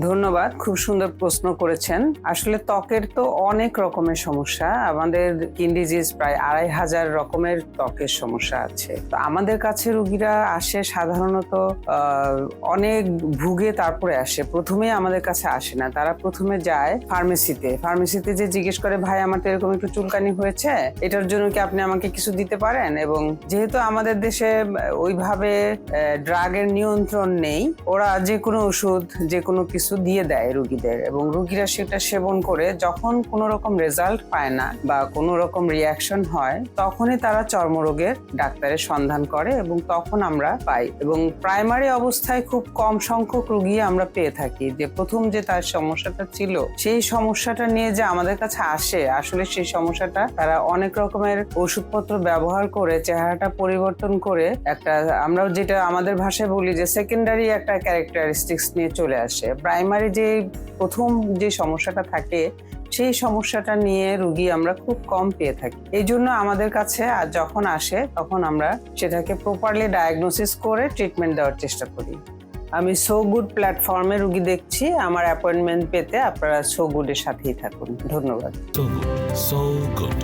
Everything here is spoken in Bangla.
ধন্যবাদ, খুব সুন্দর প্রশ্ন করেছেন। আসলে ত্বকের তো অনেক রকমের সমস্যা, আমাদের ডিজিজ প্রায় আড়াই হাজার রকমের ত্বকের সমস্যা আছে। তো আমাদের কাছে রুগীরা আসে সাধারণত অনেক ভুগে তারপরে আসে, প্রথমে আমাদের কাছে আসে না। তারা প্রথমে যায় ফার্মেসিতে। ফার্মেসিতে যে জিজ্ঞেস করে, ভাই, আমার তো এরকম একটু চুলকানি হয়েছে, এটার জন্য কি আপনি আমাকে কিছু দিতে পারেন? এবং যেহেতু আমাদের দেশে ওইভাবে ড্রাগের নিয়ন্ত্রণ নেই, ওরা যে কোনো ওষুধ, যে কোনো কিছু দিয়ে দেয় রুগীদের এবং রুগীরা সেটা সেবন করে যখন কোনো রকম রেজাল্ট পায় না বা কোনো রকম রিয়াকশন হয়, তখনই তারা চর্মরোগের ডাক্তারের সন্ধান করে এবং তখন আমরা পাই এবং প্রাইমারি অবস্থায় খুব কম সংখ্যক রুগী আমরা পেয়ে থাকি। যে প্রথম যে তার সমস্যাটা ছিল, সেই সমস্যাটা নিয়ে যে আমাদের কাছে আসে, আসলে সেই সমস্যাটা তারা অনেক রকমের ওষুধপত্র ব্যবহার করে, চেহারাটা পরিবর্তন করে একটা, আমরা যেটা আমাদের ভাষায় বলি যে সেকেন্ডারি একটা ক্যারেক্টারিস্টিক্স নিয়ে চলে আসে। প্রাইমারি যে প্রথম যে সমস্যাটা থাকে, সেই সমস্যাটা নিয়ে রুগী আমরা খুব কম পেয়ে থাকি। এই জন্য আমাদের কাছে আর যখন আসে, তখন আমরা সেটাকে প্রপারলি ডায়াগনোসিস করে ট্রিটমেন্ট দেওয়ার চেষ্টা করি। আমি সো গুড প্ল্যাটফর্মে রুগী দেখছি, আমার অ্যাপয়েন্টমেন্ট পেতে আপনারা সো গুডের সাথেই থাকুন। ধন্যবাদ। Good.